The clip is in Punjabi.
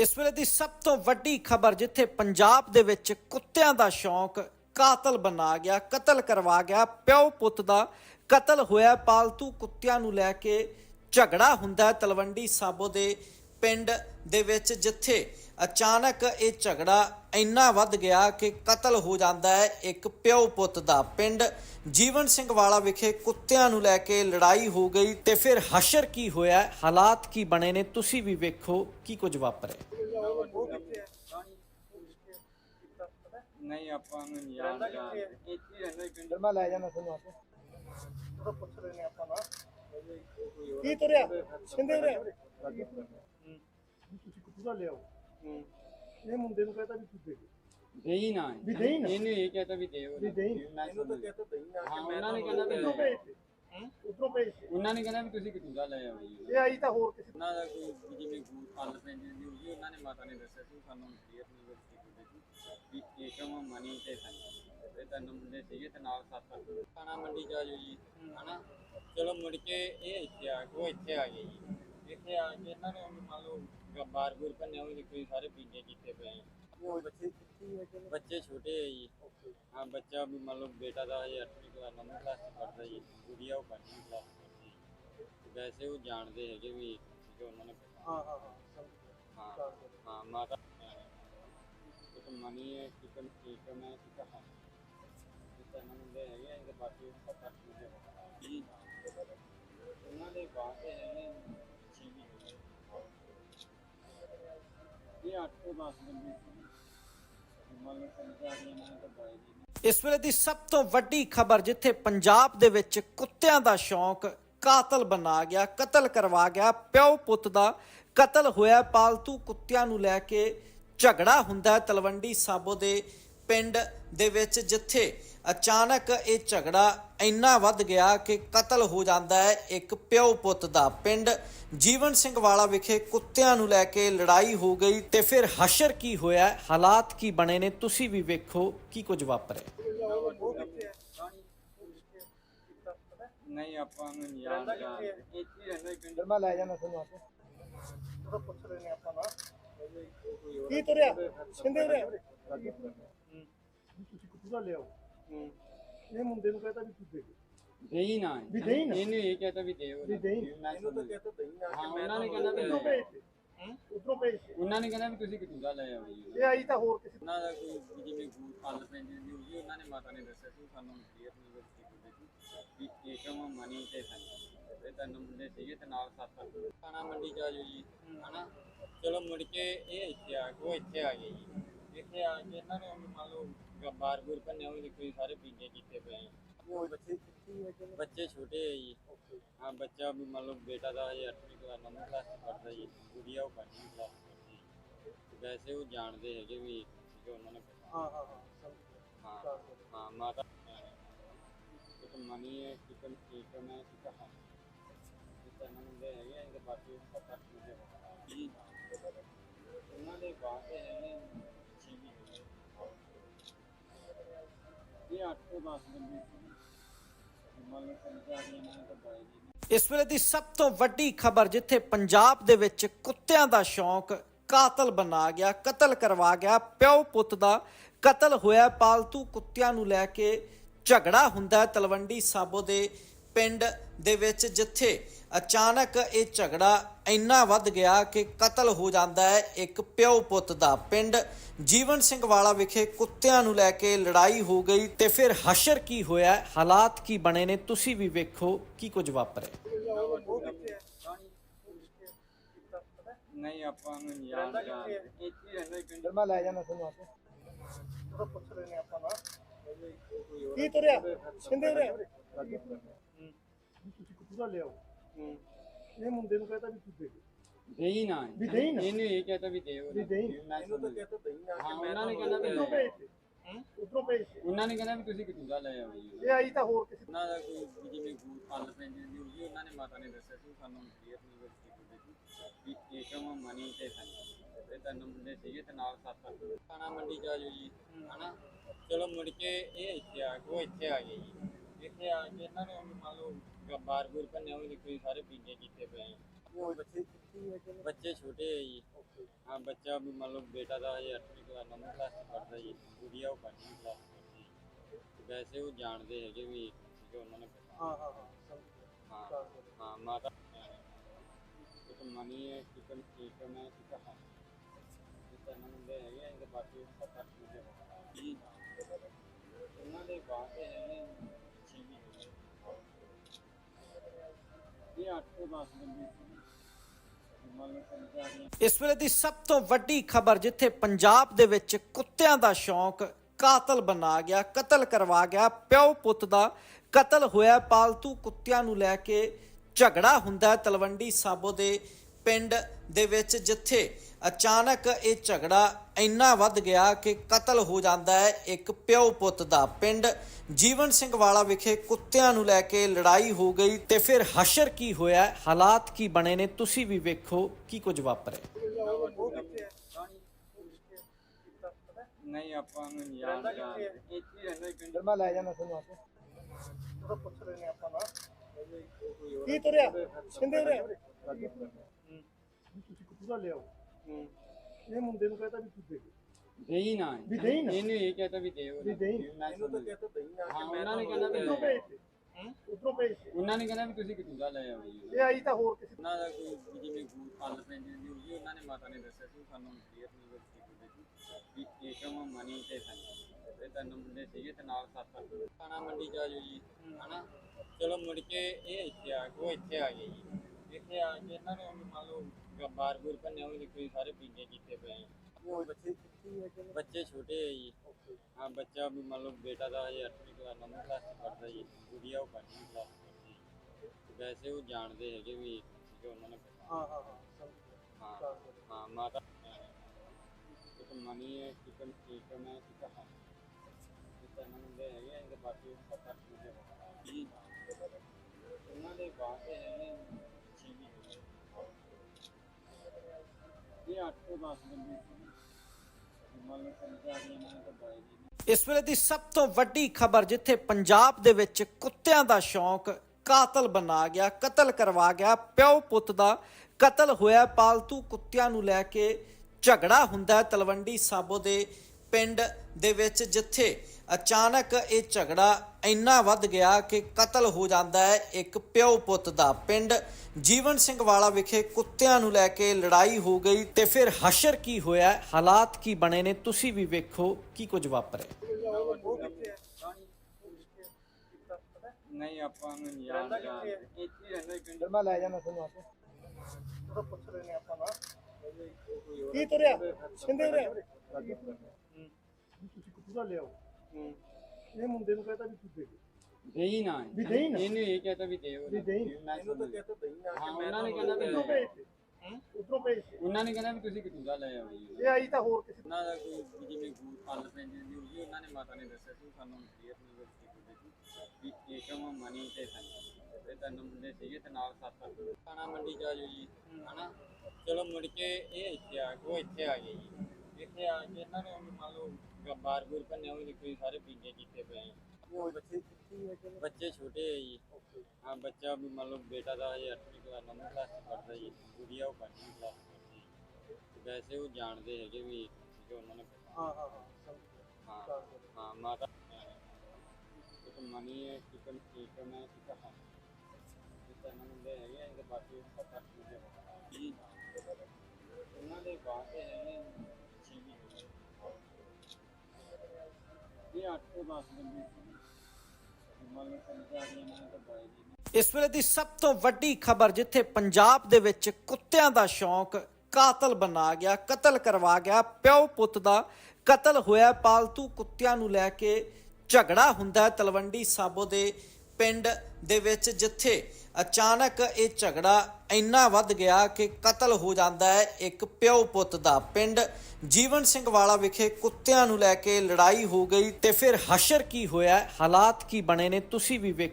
ਇਸ ਵੇਲੇ ਦੀ ਸਭ ਤੋਂ ਵੱਡੀ ਖਬਰ ਜਿੱਥੇ ਪੰਜਾਬ ਦੇ ਵਿੱਚ ਕੁੱਤਿਆਂ ਦਾ ਸ਼ੌਂਕ ਕਾਤਲ ਬਣਾ ਗਿਆ, ਕਤਲ ਕਰਵਾ ਗਿਆ, ਪਿਓ ਪੁੱਤ ਦਾ ਕਤਲ ਹੋਇਆ, ਪਾਲਤੂ ਕੁੱਤਿਆਂ ਨੂੰ ਲੈ ਕੇ ਝਗੜਾ ਹੁੰਦਾ ਤਲਵੰਡੀ ਸਾਬੋ ਦੇ ਪਿੰਡ ਦੇ ਵਿੱਚ, ਜਿੱਥੇ ਅਚਾਨਕ ਇਹ ਝਗੜਾ ਇੰਨਾ ਵੱਧ ਗਿਆ ਕਿ ਕਤਲ ਹੋ ਜਾਂਦਾ ਹੈ ਇੱਕ ਪਿਓ ਪੁੱਤ ਦਾ। ਪਿੰਡ ਜੀਵਨ ਸਿੰਘ ਵਾਲਾ ਵਿਖੇ ਕੁੱਤਿਆਂ ਨੂੰ ਲੈ ਕੇ ਲੜਾਈ ਹੋ ਗਈ ਤੇ ਫਿਰ ਹਸ਼ਰ ਕੀ ਹੋਇਆ? ਹਾਲਾਤ ਕੀ ਬਣੇ ਨੇ? ਤੁਸੀਂ ਵੀ ਵੇਖੋ ਕੀ ਕੁਝ ਵਾਪਰਿਆ। ਨਹੀਂ ਆਪਾਂ ਨੂੰ ਨਹੀਂ ਯਾਦ ਇੱਥੇ ਹੀ ਰਹਿੰਦਾ ਪਿੰਡ। ਮੈਂ ਲੈ ਜਾਣਾ ਤੁਹਾਨੂੰ ਆਪੇ ਉਹਦਾ ਪੁੱਛ ਰਹੇ ਨੇ ਆਪਾਂ ਨਾ ਕੀ ਤੁਰਿਆ? ਸਿੰਦੇ ਉਰੇ। ਤੁਸੀਂ ਕੁੱਤਾ ਲਿਆਓ। ਇਹ ਮੁੰਡੇ ਨੂੰ ਕਹਿੰਦਾ ਵੀ ਤੂੰ ਦੇ ਦੇਈ ਨਾ। ਵੀ ਦੇਈ ਨਾ। ਇਹਨੂੰ ਇਹ ਕਹਤਾ ਵੀ ਦੇ ਵੀ ਦੇਈ ਇਹਨੂੰ ਤਾਂ ਕਹਤਾ ਦਈ ਨਾ ਹਾਂ ਉਹਨਾਂ ਨੇ ਕਹਿੰਦਾ ਵੀ ਉਧਰੋਂ ਭੇਜ ਦੇ ਉਧਰੋਂ ਭੇਜ ਦੇ। ਉਹਨਾਂ ਨੇ ਕਹਿੰਦਾ ਵੀ ਤੁਸੀਂ ਕਿਤੂਦਾ ਲੈ ਆਓ ਜੀ। ਇਹ ਆਈ ਤਾਂ ਹੋਰ ਕਿਸੇ ਉਹਨਾਂ ਦਾ ਕੋਈ ਜਿਵੇਂ ਗੂਰ ਫਲ ਪੈਂਦੀ ਹੁੰਦੀ ਹੋਊਗੀ ਉਹਨਾਂ ਨੇ ਮਾਤਾ ਨੇ ਦੱਸਿਆ ਸੀ ਸਾਨੂੰ ਕਲੀਅਰ ਨਹੀਂ ਦੱਸੀ ਕੋਈ ਵੀ ਏਕਮ ਮਨੀ ਤੇ ਸੰਗ ਤੇ ਤਿੰਨ ਮੁੰਡੇ ਸੀਗੇ ਤੇ ਨਾਲ ਸੱਤ ਅੱਠ ਖਾਣਾ ਮੰਡੀ ਜਾ ਜੋ ਜੀ ਹਨਾ? ਚਲੋ ਮੁੜ ਕੇ ਇਹ ਇੱਥੇ ਆ ਉਹ ਇੱਥੇ ਆ ਗਏ ਜੀ। ਇਹਨਾਂ ਨੇ ਮੰਨ ਲਓ ਬਾਰ ਬੂਰ ਭੰਨੇ ਹੋਏ ਕੋਈ ਸਾਰੇ ਪੀਂਦੇ ਕੀਤੇ ਪਏ ਆ ਬੱਚੇ ਬੱਚੇ ਛੋਟੇ ਹੈ ਜੀ। ਹਾਂ ਬੱਚਾ ਵੀ ਮੰਨ ਲਓ ਬੇਟਾ ਦਾ ਹਜੇ 8ਵੀਂ ਕਲਾਸ ਨੌਵੀਂ ਕਲਾਸ ਚ ਪੜ੍ਹਦਾ ਜੀ ਗੁੜੀਆ ਉਹ ਪੰਜਵੀਂ ਕਲਾਸ ਚ ਪੜ੍ਹਦੀ ਹੈ ਵੈਸੇ ਉਹ ਜਾਣਦੇ ਹੈਗੇ ਵੀ ਕਿ ਉਹਨਾਂ ਨੇ ਹਾਂ ਹਾਂ ਹਾਂ ਹਾਂ ਮਾਤਾ ਇੱਕ ਮਨੀ ਹੈ ਕਿਕਨ ਇੱਕ ਮੈਂ ਕਿਹਾ ਹਾਂ। ਇਹ ਤਾਂ ਮੁੰਡੇ ਹੈਗੇ ਆ ਇਹਦੇ ਬਾਕੀ ਸੱਤ ਅੱਠ ਮੁੰਡੇ ਜੀ। ਉਹਨਾਂ ਦੇ ਬਾਅਦ ਹੈਗੇ ਛੀਵੀਂ ਇਸ ਵੇਲੇ ਦੀ ਸਭ ਤੋਂ ਵੱਡੀ ਖਬਰ ਜਿੱਥੇ ਪੰਜਾਬ ਦੇ ਵਿੱਚ ਕੁੱਤਿਆਂ ਦਾ ਸ਼ੌਂਕ ਕਾਤਲ ਬਣਾ ਗਿਆ, ਕਤਲ ਕਰਵਾ ਗਿਆ, ਪਿਓ ਪੁੱਤ ਦਾ ਕਤਲ ਹੋਇਆ, ਪਾਲਤੂ ਕੁੱਤਿਆਂ ਨੂੰ ਲੈ ਕੇ ਝਗੜਾ ਹੁੰਦਾ ਤਲਵੰਡੀ ਸਾਬੋ ਦੇ ਪਿੰਡ ਦੇ ਵਿੱਚ ਜਿੱਥੇ ਅਚਾਨਕ ਇਹ ਝਗੜਾ ਇੰਨਾ ਵੱਧ ਗਿਆ ਕਿ ਕਤਲ ਹੋ ਜਾਂਦਾ ਹੈ। ਇੱਕ ਪਿਓ ਪੁੱਤ ਦਾ ਪਿੰਡ ਜੀਵਨ ਸਿੰਘ ਵਾਲਾ ਵਿਖੇ ਕੁੱਤਿਆਂ ਨੂੰ ਲੈ ਕੇ ਲੜਾਈ ਹੋ ਗਈ ਤੇ ਫਿਰ ਹਸ਼ਰ ਕੀ ਹੋਇਆ ਹਾਲਾਤ ਕੀ ਬਣੇ ਨੇ ਤੁਸੀਂ ਵੀ ਵੇਖੋ ਕੀ ਕੁਝ ਵਾਪਰਿਆ। ਉਹ ਕਿੱਥੇ ਹੈ ਨਹੀਂ ਆਪਾਂ ਨੂੰ ਨਹੀਂ ਯਾਦ ਯਾਦ। ਇੱਥੇ ਹੀ ਰਹਿੰਦਾ ਪਿੰਡ। ਫਿਰ ਮੈਂ ਲੈ ਜਾਣਾ ਤੁਹਾਨੂੰ ਆਪੇ ਉਹਦਾ ਪੁੱਛ ਰਹੇ ਨੇ ਆਪਾਂ ਨਾ। ਕੀ ਤੁਰਿਆ? ਸਿੰਦੇ ਉਰੇ। ਤੁਸੀਂ ਕੁੱਤਾ ਲਿਆਓ ਇਹ ਮੁੰਡੇ ਨੂੰ ਕਹਿੰਦਾ ਵੀ ਤੂੰ ਦੇ ਦੇਈ ਨਾ। ਵੀ ਦੇਈ ਨਾ। ਇਹਨੂੰ ਇਹ ਕਹਤਾ ਵੀ ਦੇ ਵੀ ਦੇਈ ਮੈਂ ਇਹਨੂੰ ਤਾਂ ਕਹਤਾ ਦਈ ਨਾ ਹਾਂ ਉਹਨਾਂ ਨੇ ਕਹਿੰਦਾ ਵੀ ਉਧਰੋਂ ਭੇਜ ਦੇ। ਉਧਰੋਂ ਭੇਜ ਦੇ। ਉਹਨਾਂ ਨੇ ਕਹਿੰਦਾ ਵੀ ਤੁਸੀਂ ਕਿਤੂਦਾ ਲੈ ਆਓ ਜੀ। ਇਹ ਆਈ ਤਾਂ ਹੋਰ ਕਿਸੇ ਉਹਨਾਂ ਦਾ ਕੋਈ ਜਿਵੇਂ ਗੂਰ ਫਲ ਪੈਂਦੀ ਹੁੰਦੀ ਹੋਊਗੀ ਉਹਨਾਂ ਨੇ ਮਾਤਾ ਨੇ ਦੱਸਿਆ ਸੀ ਸਾਨੂੰ ਕਲੀਅਰ ਨਹੀਂ ਦੱਸੀ ਕੋਈ ਵੀ ਏਕਮ ਮਨੀ ਤੇ ਸੰਗ ਤੇ ਤਿੰਨ ਮੁੰਡੇ ਸੀਗੇ ਤੇ ਨਾਲ ਸੱਤ ਖਾਣਾ ਮੰਡੀ ਜਾ ਜੋ ਜੀ ਹਨਾ? ਚਲੋ ਮੁੜ ਕੇ ਇਹ ਇੱਥੇ ਆ ਉਹ ਇੱਥੇ ਆ ਗਏ ਜੀ। ਇੱਥੇ ਆ ਕੇ ਇਹਨਾਂ ਨੇ ਉਹਨੂੰ ਮੰਨ ਲਓ ਬਾਰ ਬੂਰ ਭੰਨੇ ਹੋਏ ਕੋਈ ਸਾਰੇ ਪੀਂਦੇ ਕੀਤੇ ਪਏ ਆ। ਉਹ ਬੱਚੇ ਕਿੱਥੇ ਹੈ ਕਿ ਬੱਚੇ ਛੋਟੇ ਹੈ ਜੀ। ਹਾਂ ਬੱਚਾ ਵੀ ਮੰਨ ਲਓ ਬੇਟਾ ਦਾ ਹਜੇ 8ਵੀਂ ਕਲਾਸ ਨੌਵੀਂ ਕਲਾਸ ਚ ਪੜ੍ਹਦਾ ਜੀ। ਗੁੜੀਆ ਉਹ ਪੰਜਵੀਂ ਕਲਾਸ ਚ ਪੜ੍ਹਦੀ ਹੈ ਵੈਸੇ ਉਹ ਜਾਣਦੇ ਹੈਗੇ ਵੀ ਕਿ ਉਹਨਾਂ ਨੇ ਹਾਂ ਹਾਂ ਹਾਂ ਹਾਂ ਹਾਂ ਮਾਤਾ ਇੱਕ ਮਨੀ ਹੈ ਕਿਕਨ ਇੱਕ ਮੈਂ ਕਿਹਾ ਹਾਂ ਇਹ ਤਾਂ ਮੁੰਡੇ ਹੈਗੇ ਆ ਇਹਦੇ ਬਾਕੀ ਸੱਤ ਅੱਠ ਮੁੰਡੇ ਜੀ। ਉਹਨਾਂ ਦੇ ਬਾਅਦ ਹੈਗੇ ਇਸ ਵੇਲੇ ਦੀ ਸਭ ਤੋਂ ਵੱਡੀ ਖਬਰ ਜਿੱਥੇ ਪੰਜਾਬ ਦੇ ਵਿੱਚ ਕੁੱਤਿਆਂ ਦਾ ਸ਼ੌਂਕ ਕਾਤਲ ਬਣਾ ਗਿਆ, ਕਤਲ ਕਰਵਾ ਗਿਆ, ਪਿਓ ਪੁੱਤ ਦਾ ਕਤਲ ਹੋਇਆ, ਪਾਲਤੂ ਕੁੱਤਿਆਂ ਨੂੰ ਲੈ ਕੇ ਝਗੜਾ ਹੁੰਦਾ ਤਲਵੰਡੀ ਸਾਬੋ ਦੇ ਪਿੰਡ ਦੇ ਵਿੱਚ, ਜਿੱਥੇ ਅਚਾਨਕ ਇਹ ਝਗੜਾ ਇੰਨਾ ਵੱਧ ਗਿਆ ਕਿ ਕਤਲ ਹੋ ਜਾਂਦਾ ਹੈ ਇੱਕ ਪਿਓ ਪੁੱਤ ਦਾ ਪਿੰਡ ਜੀਵਨ ਸਿੰਘ ਵਾਲਾ ਵਿਖੇ ਕੁੱਤਿਆਂ ਨੂੰ ਲੈ ਕੇ ਲੜਾਈ ਹੋ ਗਈ ਤੇ ਫਿਰ ਹਸ਼ਰ ਕੀ ਹੋਇਆ ਹਾਲਾਤ ਕੀ ਬਣੇ ਨੇ ਤੁਸੀਂ ਵੀ ਵੇਖੋ ਕੀ ਕੁਝ ਵਾਪਰਿਆ। ਉਹ ਕਿੱਥੇ ਹੈ ਨਹੀਂ ਆਪਾਂ ਨੂੰ ਨਹੀਂ ਯਾਦ ਯਾਦ। ਇੱਥੇ ਹੀ? ਰਹਿੰਦਾ ਪਿੰਡ ਫਿਰ ਮੈਂ ਲੈ ਜਾਣਾ ਤੁਹਾਨੂੰ ਆਪੇ ਉਹਦਾ ਪੁੱਛ ਰਹੇ ਨੇ ਆਪਾਂ ਨਾ ਕੀ ਤੁਰਿਆ? ਸਿੰਦੇ ਉਰੇ। ਤੁਸੀਂ ਕੁੱਤਾ ਲਿਆਓ ਇਹ ਮੁੰਡੇ ਨੂੰ ਕਹਿੰਦਾ ਵੀ ਤੂੰ ਦੇ ਦੇਈ ਨਾ। ਵੀ ਦੇਈ ਨਾ। ਇਹਨੂੰ ਇਹ ਕਹਤਾ ਵੀ ਦੇ ਵੀ ਦੇਈ ਮੈਂ ਇਹਨੂੰ ਤਾਂ ਕਹਤਾ ਦਈ ਨਾ ਹਾਂ ਉਹਨਾਂ ਨੇ ਕਹਿੰਦਾ ਵੀ ਉਧਰੋਂ ਭੇਜ ਦੇ। ਉਧਰੋਂ ਭੇਜ ਦੇ। ਉਹਨਾਂ ਨੇ ਕਹਿੰਦਾ ਵੀ ਤੁਸੀਂ ਕਿਤੂਦਾ ਲੈ ਆਓ ਜੀ। ਇਹ ਆਈ ਤਾਂ ਹੋਰ ਕਿਸੇ ਉਹਨਾਂ ਦਾ ਕੋਈ ਜਿਵੇਂ ਗੂਰ ਫਲ ਪੈਂਦੀ ਹੁੰਦੀ ਹੋਊਗੀ ਉਹਨਾਂ ਨੇ ਮਾਤਾ ਨੇ ਦੱਸਿਆ ਸੀ ਸਾਨੂੰ ਕਲੀਅਰ ਨਹੀਂ ਦੱਸੀ ਕੋਈ ਵੀ ਏਕਮ ਮਨੀ ਤੇ ਸੰਗ ਤੇ ਤਿੰਨ ਮੁੰਡੇ ਸੀਗੇ ਤੇ ਨਾਲ ਸੱਤ ਅੱਠ ਖਾਣਾ ਮੰਡੀ ਜਾ ਜੋ ਜੀ ਹਨਾ? ਚਲੋ ਮੁੜ ਕੇ ਇਹ ਇੱਥੇ ਆ ਉਹ ਇੱਥੇ ਆ ਗਏ ਜੀ। ਇੱਥੇ ਆ ਕੇ ਇਹਨਾਂ ਨੇ ਮੰਨ ਲਓ ਬਾਰ ਬੂਰ ਭੰਨੇ ਹੋਏ ਕੋਈ ਸਾਰੇ ਪੀਂਦੇ ਕੀਤੇ ਪਏ ਆ ਉਹ ਬੱਚੇ ਕਿੱਥੇ ਹੈ ਕਿ ਬੱਚੇ ਛੋਟੇ ਹੈ ਜੀ ਹਾਂ ਹਾਂ ਬੱਚਾ ਵੀ ਮੰਨ ਲਓ ਬੇਟਾ ਦਾ ਹਜੇ 8ਵੀਂ ਕਲਾਸ 9ਵੀਂ ਕਲਾਸ ਚ ਪੜ੍ਹਦਾ ਜੀ ਗੁੜੀਆ ਉਹ 5ਵੀਂ ਕਲਾਸ ਚ ਪੜ੍ਹਦੀ ਹੈ। ਤੇ ਵੈਸੇ ਉਹ ਜਾਣਦੇ ਹੈਗੇ ਵੀ ਕਿ ਉਹਨਾਂ ਨੇ ਹਾਂ ਹਾਂ ਹਾਂ ਹਾਂ ਹਾਂ ਮਾਤਾ ਇੱਕ ਮਨੀ ਹੈ ਇੱਕ ਇੱਕ ਮੈਂ ਇੱਕ ਹਾਂ ਇਹ ਤਾਂ ਮੁੰਡੇ ਹੈਗੇ ਆ, ਇਹਦੇ ਬਾਕੀ ਸੱਤ ਅੱਠ ਮੁੰਡੇ ਹੋਰ। ਜੀ ਉਹਨਾਂ ਦੇ ਬਾਅਦ ਤੇ ਹੈਗੇ ਛੇਵੀਂ ਇਹ ਅੱਠ ਤੋਂ 10 ਬੰਦੇ ਸੀ ਮੰਨ ਲਓ ਪੰਜਾਹ ਇਸ ਵੇਲੇ ਦੀ ਸਭ ਤੋਂ ਵੱਡੀ ਖਬਰ ਜਿੱਥੇ ਪੰਜਾਬ ਦੇ ਵਿੱਚ ਕੁੱਤਿਆਂ ਦਾ ਸ਼ੌਂਕ ਕਾਤਲ ਬਣਾ ਗਿਆ, ਕਤਲ ਕਰਵਾ ਗਿਆ, ਪਿਓ ਪੁੱਤ ਦਾ ਕਤਲ ਹੋਇਆ, ਪਾਲਤੂ ਕੁੱਤਿਆਂ ਨੂੰ ਲੈ ਕੇ ਝਗੜਾ ਹੁੰਦਾ ਤਲਵੰਡੀ ਸਾਬੋ ਦੇ ਪਿੰਡ ਦੇ ਵਿੱਚ, ਜਿੱਥੇ ਅਚਾਨਕ ਇਹ ਝਗੜਾ ਇੰਨਾ ਵੱਧ ਗਿਆ ਕਿ ਕਤਲ ਹੋ ਜਾਂਦਾ ਹੈ ਇੱਕ ਪਿਓ ਪੁੱਤ ਦਾ। ਪਿੰਡ ਜੀਵਨ ਸਿੰਘ ਵਾਲਾ ਵਿਖੇ ਕੁੱਤਿਆਂ ਨੂੰ ਲੈ ਕੇ ਲੜਾਈ ਹੋ ਗਈ ਤੇ ਫਿਰ ਹਸ਼ਰ ਕੀ ਹੋਇਆ ਹਾਲਾਤ ਕੀ ਬਣੇ ਨੇ ਤੁਸੀਂ ਵੀ ਵੇਖੋ ਕੀ ਕੁਝ ਵਾਪਰਿਆ। ਹੈ ਨਹੀਂ ਆਪਾਂ ਨੂੰ ਯਾਦ ਕਿੱਥੇ ਇੱਥੇ ਹੀ ਰਹਿੰਦਾ ਹੀ ਪਿੰਡ। ਮੈਂ ਲੈ ਜਾਣਾ ਤੁਹਾਨੂੰ ਆਪੇ ਉਹਦਾ ਪੁੱਛ ਲੈਣੇ ਆਪਾਂ ਨਾ ਕੀ ਤੁਰਿਆ? ਸਿੰਦੇ ਉਰੇ? ਤੁਸੀਂ ਕੁੱਤਾ ਲਿਆਓ। ਇਹ ਮੁੰਡੇ ਨੂੰ ਕਹਿੰਦਾ ਵੀ ਤੂੰ ਦੇ ਦੇਈ ਨਾ। ਵੀ ਦੇਈ ਨਾ। ਇਹਨੂੰ ਇਹ ਕਹਤਾ ਵੀ ਦਿਓ ਵੀ ਦੇਈ ਨਾ। ਇਹਨੂੰ ਤਾਂ ਕਹਿੰਦਾ ਦਈ ਨਾ ਹਾਂ ਉਹਨਾਂ ਨੇ ਕਹਿੰਦਾ ਵੀ ਉਧਰੋਂ ਭੇਜ ਦੇ। ਉਧਰੋਂ ਭੇਜ ਦੇ। ਉਹਨਾਂ ਨੇ ਕਹਿੰਦਾ ਵੀ ਤੁਸੀਂ ਕਿਤੂਦਾ ਲੈ ਆਓ ਜੀ। ਇਹ ਆਈ ਤਾਂ ਹੋਰ ਕਿਸੇ ਉਹਨਾਂ ਦਾ ਕੋਈ ਵੀ ਜਿਵੇਂ ਗੂਰ ਪੱਲ ਪੈਂਦੀ ਹੁੰਦੀ ਹੋਊਗੀ ਉਹਨਾਂ ਨੇ ਮਾਤਾ ਨੇ ਦੱਸਿਆ ਸੀ ਸਾਨੂੰ ਕਲੀਅਰ ਨਹੀਂ ਹੋਈ ਸੀ। ਵੀ ਏਕਮ ਮਨੀ ਤੇ ਸੰਨੀ ਇਹ ਤਿੰਨ ਮੁੰਡੇ ਸੀਗੇ ਤੇ ਨਾਲ ਸੱਤ ਅੱਠ ਖਾਣਾ ਮੰਡੀ ਜਾ ਜੋ ਜੀ ਹਨਾ? ਚਲੋ ਮੁੜ ਕੇ ਇਹ ਇੱਥੇ ਆ ਗਏ ਉਹ ਇੱਥੇ ਆ ਗਏ ਜੀ। ਇੱਥੇ ਆ ਕੇ ਇਹਨਾਂ ਨੇ ਮੰਨ ਲਓ ਬਾਰ ਬੂਰ ਭੰਨੇ ਹੋਏ ਦੇਖੋ ਜੀ ਸਾਰੇ ਪੀਂਗੇ ਕੀਤੇ ਪਏ ਆ। ਉਹ ਬੱਚੇ ਕਿੱਥੇ ਹੈ ਕਿ ਬੱਚੇ ਛੋਟੇ ਆ ਜੀ ਹਾਂ ਬੱਚਾ ਵੀ ਮੰਨ ਲਓ ਬੇਟਾ ਦਾ ਹਜੇ 8ਵੀਂ ਕਲਾਸ 9ਵੀਂ ਕਲਾਸ ਚ ਪੜ੍ਹਦਾ ਜੀ ਗੁੜੀਆ ਉਹ 5ਵੀਂ ਕਲਾਸ ਚ ਪੜ੍ਹਦੀ ਹੈ। ਤੇ ਵੈਸੇ ਉਹ ਜਾਣਦੇ ਹੈਗੇ ਵੀ ਕਿ ਉਹਨਾਂ ਨੇ ਹਾਂ ਹਾਂ ਹਾਂ ਹਾਂ ਹਾਂ ਮਾਤਾ ਇੱਕ ਮਨੀ ਹੈ ਇੱਕ ਇੱਕ ਮੈਂ ਇੱਕ ਹਾਂ ਇਹ ਤਾਂ ਮੁੰਡੇ ਹੈਗੇ ਆ, ਇਹਦੇ ਬਾਕੀ ਸੱਤ ਅੱਠ ਮੁੰਡੇ ਹੋਰ। ਜੀ ਉਹਨਾਂ ਦੇ ਬਾਅਦ ਤੇ ਹੈਗੇ ਛੇਵੀਂ ਇਹ ਅੱਠ ਤੋਂ 10 ਬੰਦੇ ਸੀ ਮੰਨ ਲਓ ਪੰਜਾਹ ਦੀ ਇਹਨਾਂ ਨੇ ਤਾਂ ਬਾਈ ਦੀ ਇਸ ਵੇਲੇ ਦੀ ਸਭ ਤੋਂ ਵੱਡੀ ਖਬਰ ਜਿੱਥੇ ਪੰਜਾਬ ਦੇ ਵਿੱਚ ਕੁੱਤਿਆਂ ਦਾ ਸ਼ੌਂਕ ਕਾਤਲ ਬਣਾ ਗਿਆ, ਕਤਲ ਕਰਵਾ ਗਿਆ, ਪਿਓ ਪੁੱਤ ਦਾ ਕਤਲ ਹੋਇਆ, ਪਾਲਤੂ ਕੁੱਤਿਆਂ ਨੂੰ ਲੈ ਕੇ ਝਗੜਾ ਹੁੰਦਾ ਤਲਵੰਡੀ ਸਾਬੋ ਦੇ ਪਿੰਡ ਦੇ ਵਿੱਚ ਜਿੱਥੇ ਅਚਾਨਕ ਇਹ ਝਗੜਾ ਇੰਨਾ ਵੱਧ ਗਿਆ ਕਿ ਕਤਲ ਹੋ ਜਾਂਦਾ ਹੈ। ਇੱਕ ਪਿਓ ਪੁੱਤ ਦਾ ਪਿੰਡ ਜੀਵਨ ਸਿੰਘ ਵਾਲਾ ਵਿਖੇ ਕੁੱਤਿਆਂ ਨੂੰ ਲੈ ਕੇ ਲੜਾਈ ਹੋ ਗਈ ਤੇ ਫਿਰ ਹਸ਼ਰ ਕੀ ਹੋਇਆ? ਹਾਲਾਤ ਕੀ ਬਣੇ ਨੇ? ਤੁਸੀਂ ਵੀ ਵੇਖੋ ਕੀ ਕੁਝ ਵਾਪਰਿਆ। ਨਹੀਂ ਆਪਾਂ ਨੂੰ ਨਹੀਂ ਯਾਦ? ਇੱਥੇ ਰਹਿੰਦਾ ਪਿੰਡ ਮੈਂ ਲੈ ਜਾਣਾ ਤੁਹਾਨੂੰ ਆਪੇ ਉਹਦਾ ਪੁੱਛ ਲੈਣੇ ਆਪਾਂ ਨਾ। ਕੀ ਤੁਰਿਆ? ਸਿੰਦੇ ਉਰੇ ਤੁਸੀਂ ਕੁੱਤਾ ਲਿਆਓ ਇਹ ਮੁੰਡੇ ਨੂੰ ਕਹਿੰਦਾ ਵੀ ਤੂੰ ਦੇ ਦੇਈ ਨਾ। ਵੀ ਦੇਈ ਨਾ। ਇਹਨੂੰ ਇਹ ਕਹਤਾ ਵੀ ਦਿਓ ਵੀ ਦੇਈ ਨਾ। ਇਹਨੂੰ ਤਾਂ ਕਹਿੰਦਾ ਦਈ ਨਾ ਹਾਂ ਉਹਨਾਂ ਨੇ ਕਹਿੰਦਾ ਵੀ ਉਧਰੋਂ ਭੇਜ ਦੇ। ਉਧਰੋਂ ਭੇਜ ਦੇ। ਉਹਨਾਂ ਨੇ ਕਹਿੰਦਾ ਵੀ ਤੁਸੀਂ ਕਿਤੂਦਾ ਲੈ ਆਓ ਜੀ। ਇਹ ਆਈ ਤਾਂ ਹੋਰ ਕਿਸੇ ਉਹਨਾਂ ਦਾ ਕੋਈ ਵੀ ਜਿਵੇਂ ਗੂਰ ਪੱਲ ਪੈਂਦੀ ਹੁੰਦੀ ਹੋਊਗੀ ਉਹਨਾਂ ਨੇ ਮਾਤਾ ਨੇ ਦੱਸਿਆ ਸੀ ਸਾਨੂੰ ਕਲੀਅਰ ਨਹੀਂ ਹੋਈ ਸੀ ਵੀ ਏਕਮ ਮਨੀ ਤੇ ਸੰਨੀ ਇਹ ਤਿੰਨ ਮੁੰਡੇ ਸੀਗੇ ਤੇ ਨਾਲ ਸੱਤ ਅੱਠ ਖਾਣਾ ਮੰਡੀ ਜਾ ਜੋ ਜੀ ਹਨਾ? ਚਲੋ ਮੁੜ ਕੇ ਇਹ ਇੱਥੇ ਆ ਗਏ ਉਹ ਇੱਥੇ ਆ ਗਏ ਜੀ। ਇੱਥੇ ਆ ਕੇ ਇਹਨਾਂ ਨੇ ਮੰਨ ਲਓ ਬਾਰ ਬੂਰ ਭੰਨੇ ਹੋਏ ਦੇਖੋ ਜੀ ਸਾਰੇ ਪੀਂਗੇ ਕੀਤੇ ਪਏ ਆ। ਉਹ ਬੱਚੇ ਕਿੱਥੇ ਹੈ ਕਿ ਬੱਚੇ ਛੋਟੇ ਆ ਜੀ ਹਾਂ ਬੱਚਾ ਵੀ ਮੰਨ ਲਓ ਬੇਟਾ ਦਾ ਹਜੇ 8ਵੀਂ ਕਲਾਸ 9ਵੀਂ ਕਲਾਸ ਚ ਪੜ੍ਹਦਾ ਜੀ ਗੁੜੀਆ ਉਹ 5ਵੀਂ ਕਲਾਸ ਚ ਪੜ੍ਹਦੀ ਹੈ। ਤੇ ਵੈਸੇ ਉਹ ਜਾਣਦੇ ਹੈਗੇ ਵੀ ਕਿ ਉਹਨਾਂ ਨੇ ਹਾਂ ਹਾਂ ਹਾਂ ਹਾਂ ਹਾਂ ਮਾਤਾ ਇੱਕ ਮਨੀ ਹੈ ਇੱਕ ਇੱਕ ਮੈਂ ਇੱਕ ਹਾਂ ਇਹ ਤਾਂ ਮੁੰਡੇ ਹੈਗੇ ਆ, ਇਹਦੇ ਬਾਕੀ ਸੱਤ ਅੱਠ ਮੁੰਡੇ ਹੋਰ। ਜੀ ਉਹਨਾਂ ਦੇ ਬਾਅਦ ਤੇ ਹੈਗੇ ਇਸ ਵੇਲੇ ਦੀ ਸਭ ਤੋਂ ਵੱਡੀ ਖਬਰ ਜਿੱਥੇ ਪੰਜਾਬ ਦੇ ਵਿੱਚ ਕੁੱਤਿਆਂ ਦਾ ਸ਼ੌਂਕ ਕਾਤਲ ਬਣਾ ਗਿਆ, ਕਤਲ ਕਰਵਾ ਗਿਆ, ਪਿਓ ਪੁੱਤ ਦਾ ਕਤਲ ਹੋਇਆ, ਪਾਲਤੂ ਕੁੱਤਿਆਂ ਨੂੰ ਲੈ ਕੇ ਝਗੜਾ ਹੁੰਦਾ ਤਲਵੰਡੀ ਸਾਬੋ ਦੇ ਪਿੰਡ ਦੇ ਵਿੱਚ ਜਿੱਥੇ ਅਚਾਨਕ ਇਹ ਝਗੜਾ ਇੰਨਾ ਵੱਧ ਗਿਆ ਕਿ ਕਤਲ ਹੋ ਜਾਂਦਾ ਹੈ। ਇੱਕ ਪਿਓ ਪੁੱਤ ਦਾ ਪਿੰਡ ਜੀਵਨ ਸਿੰਘ ਵਾਲਾ ਵਿਖੇ ਕੁੱਤਿਆਂ ਨੂੰ ਲੈ ਕੇ ਲੜਾਈ ਹੋ ਗਈ ਤੇ ਫਿਰ ਹਸ਼ਰ ਕੀ ਹੋਇਆ? ਹਾਲਾਤ ਕੀ ਬਣੇ ਨੇ? ਤੁਸੀਂ ਵੀ ਵੇਖੋ।